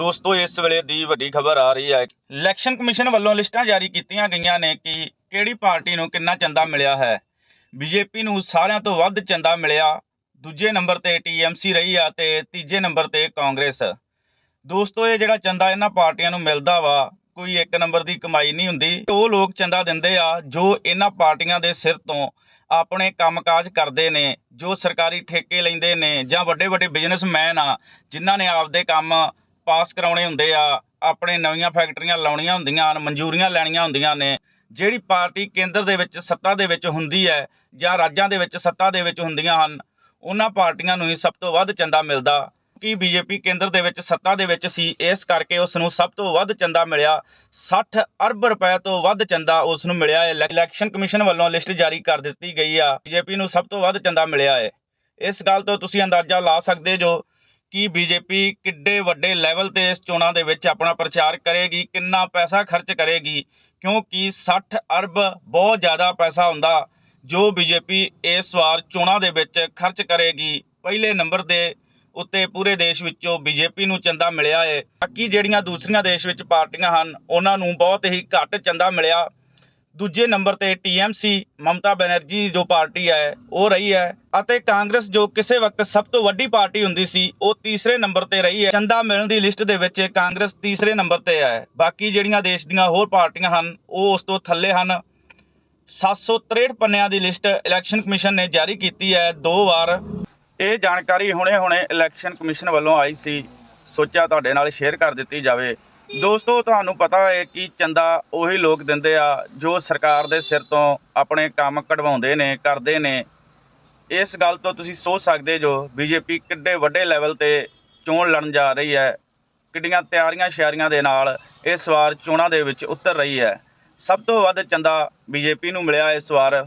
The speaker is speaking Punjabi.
ਦੋਸਤੋ, ਇਸ ਵੇਲੇ ਦੀ ਵੱਡੀ ਖਬਰ ਆ ਰਹੀ ਹੈ। ਇਲੈਕਸ਼ਨ ਕਮਿਸ਼ਨ ਵੱਲੋਂ ਲਿਸਟਾਂ ਜਾਰੀ ਕੀਤੀਆਂ ਗਈਆਂ ਨੇ ਕਿ ਕਿਹੜੀ ਪਾਰਟੀ ਨੂੰ ਕਿੰਨਾ ਚੰਦਾ ਮਿਲਿਆ ਹੈ। ਬੀਜੇਪੀ ਨੂੰ ਸਾਰਿਆਂ ਤੋਂ ਵੱਧ ਚੰਦਾ ਮਿਲਿਆ। ਦੂਜੇ ਨੰਬਰ ਤੇ ਟੀਐਮਸੀ ਰਹੀ ਆ ਤੇ ਤੀਜੇ ਨੰਬਰ ਤੇ ਕਾਂਗਰਸ। ਦੋਸਤੋ, ਇਹ ਜਿਹੜਾ ਚੰਦਾ ਇਹਨਾਂ ਪਾਰਟੀਆਂ ਨੂੰ ਮਿਲਦਾ ਵਾ, ਕੋਈ ਇੱਕ ਨੰਬਰ ਦੀ ਕਮਾਈ ਨਹੀਂ ਹੁੰਦੀ। ਉਹ ਲੋਕ ਚੰਦਾ ਦਿੰਦੇ ਆ, ਜੋ ਇਹਨਾਂ ਪਾਰਟੀਆਂ ਦੇ ਸਿਰ ਤੋਂ ਆਪਣੇ ਕੰਮਕਾਜ ਕਰਦੇ ਨੇ, ਜੋ ਸਰਕਾਰੀ ਠੇਕੇ ਲੈਂਦੇ ਨੇ ਜਾਂ ਵੱਡੇ ਵੱਡੇ ਬਿਜ਼ਨਸਮੈਨ ਆ, ਜਿਨ੍ਹਾਂ ਨੇ ਆਪਦੇ ਕੰਮ ਪਾਸ ਕਰਾਉਣੇ ਹੁੰਦੇ ਆ, ਆਪਣੇ ਨਵੀਆਂ ਫੈਕਟਰੀਆਂ ਲਾਉਣੀਆਂ ਹੁੰਦੀਆਂ ਹਨ, ਮਨਜ਼ੂਰੀਆਂ ਲੈਣੀਆਂ ਹੁੰਦੀਆਂ ਨੇ, ਜਿਹੜੀ ਪਾਰਟੀ ਕੇਂਦਰ ਦੇ ਵਿੱਚ ਸੱਤਾ ਦੇ ਵਿੱਚ ਹੁੰਦੀ ਹੈ ਜਾਂ ਰਾਜਾਂ ਦੇ ਵਿੱਚ ਸੱਤਾ ਦੇ ਵਿੱਚ ਹੁੰਦੀਆਂ ਹਨ, ਉਹਨਾਂ ਪਾਰਟੀਆਂ ਨੂੰ ਹੀ ਸਭ ਤੋਂ ਵੱਧ ਚੰਦਾ ਮਿਲਦਾ। ਕਿ ਬੀਜੇਪੀ ਕੇਂਦਰ ਦੇ ਵਿੱਚ ਸੱਤਾ ਦੇ ਵਿੱਚ ਸੀ, ਇਸ ਕਰਕੇ ਉਸ ਨੂੰ ਸਭ ਤੋਂ ਵੱਧ ਚੰਦਾ ਮਿਲਿਆ 60 ਅਰਬ ਰੁਪਏ ਤੋਂ ਵੱਧ ਚੰਦਾ ਉਸ ਨੂੰ ਮਿਲਿਆ ਹੈ ਇਲੈਕਸ਼ਨ ਕਮਿਸ਼ਨ ਵੱਲੋਂ ਲਿਸਟ ਜਾਰੀ ਕਰ ਦਿੱਤੀ ਗਈ ਆ, ਬੀਜੇਪੀ ਨੂੰ ਸਭ ਤੋਂ ਵੱਧ ਚੰਦਾ ਮਿਲਿਆ ਹੈ। ਇਸ ਗੱਲ ਤੋਂ ਤੁਸੀਂ ਅੰਦਾਜ਼ਾ ਲਾ ਸਕਦੇ ਜੋ ਕਿ ਬੀਜੇਪੀ ਕਿੱਡੇ ਵੱਡੇ ਲੈਵਲ ਤੇ ਇਸ ਚੋਣਾਂ ਦੇ ਵਿੱਚ ਆਪਣਾ ਪ੍ਰਚਾਰ ਕਰੇਗੀ, ਕਿੰਨਾ ਪੈਸਾ ਖਰਚ ਕਰੇਗੀ, ਕਿਉਂਕਿ 60 ਅਰਬ ਬਹੁਤ ਜ਼ਿਆਦਾ ਪੈਸਾ ਹੁੰਦਾ ਜੋ ਬੀਜੇਪੀ ਇਸ ਵਾਰ ਚੋਣਾਂ ਦੇ ਵਿੱਚ ਖਰਚ ਕਰੇਗੀ। ਪਹਿਲੇ ਨੰਬਰ ਦੇ ਉੱਤੇ ਪੂਰੇ ਦੇਸ਼ ਵਿੱਚੋਂ ਬੀਜੇਪੀ ਨੂੰ ਚੰਦਾ ਮਿਲਿਆ ਹੈ ਬਾਕੀ ਜਿਹੜੀਆਂ ਦੂਸਰੀਆਂ ਦੇਸ਼ ਵਿੱਚ ਪਾਰਟੀਆਂ ਹਨ, ਉਹਨਾਂ ਨੂੰ ਬਹੁਤ ਹੀ ਘੱਟ ਚੰਦਾ ਮਿਲਿਆ। ਦੂਜੇ ਨੰਬਰ ਤੇ ਟੀਐਮਸੀ ਮਮਤਾ ਬੈਨਰਜੀ ਜੋ ਪਾਰਟੀ ਹੈ, ਉਹ ਰਹੀ ਹੈ ਅਤੇ ਕਾਂਗਰਸ ਜੋ ਕਿਸੇ ਵਕਤ ਸਭ ਤੋਂ ਵੱਡੀ ਪਾਰਟੀ ਹੁੰਦੀ ਸੀ, ਉਹ ਤੀਸਰੇ ਨੰਬਰ ਤੇ ਰਹੀ ਹੈ। ਚੰਦਾ ਮਿਲਣ ਦੀ ਲਿਸਟ ਦੇ ਵਿੱਚ ਕਾਂਗਰਸ ਤੀਸਰੇ ਨੰਬਰ ਤੇ ਹੈ। ਬਾਕੀ ਜਿਹੜੀਆਂ ਦੇਸ਼ ਦੀਆਂ ਹੋਰ ਪਾਰਟੀਆਂ ਹਨ, ਉਹ ਉਸ ਤੋਂ ਥੱਲੇ ਹਨ। 763 ਪੰਨਿਆਂ ਦੀ ਲਿਸਟ ਇਲੈਕਸ਼ਨ ਕਮਿਸ਼ਨ ਨੇ ਜਾਰੀ ਕੀਤੀ ਹੈ। ਦੋ ਵਾਰ ਇਹ ਜਾਣਕਾਰੀ ਹੁਣੇ-ਹੁਣੇ ਇਲੈਕਸ਼ਨ ਕਮਿਸ਼ਨ ਵੱਲੋਂ ਆਈ ਸੀ। ਸੋਚਿਆ ਤੁਹਾਡੇ ਨਾਲ ਸ਼ੇਅਰ ਕਰ ਦਿੱਤੀ ਜਾਵੇ। ਦੋਸਤੋ, ਤੁਹਾਨੂੰ ਪਤਾ ਹੈ ਕਿ ਚੰਦਾ ਉਹੀ ਲੋਕ ਦਿੰਦੇ ਆ ਜੋ ਸਰਕਾਰ ਦੇ ਸਿਰ ਤੋਂ ਆਪਣੇ ਕੰਮ ਕਢਵਾਉਂਦੇ ਨੇ, ਕਰਦੇ ਨੇ। ਇਸ ਗੱਲ ਤੋਂ ਤੁਸੀਂ ਸੋਚ ਸਕਦੇ ਜੋ ਬੀਜੇਪੀ ਕਿੱਡੇ ਵੱਡੇ ਲੈਵਲ ਤੇ ਚੋਣ ਲੜਨ ਜਾ ਰਹੀ ਹੈ। ਕਿੱਡੀਆਂ ਤਿਆਰੀਆਂ ਸ਼ਿਆਰੀਆਂ ਦੇ ਨਾਲ ਇਸ ਵਾਰ ਚੋਣਾਂ ਦੇ ਵਿੱਚ ਉਤਰ ਰਹੀ ਹੈ। ਸਭ ਤੋਂ ਵੱਧ ਚੰਦਾ ਬੀਜੇਪੀ ਨੂੰ ਮਿਲਿਆ ਇਸ ਵਾਰ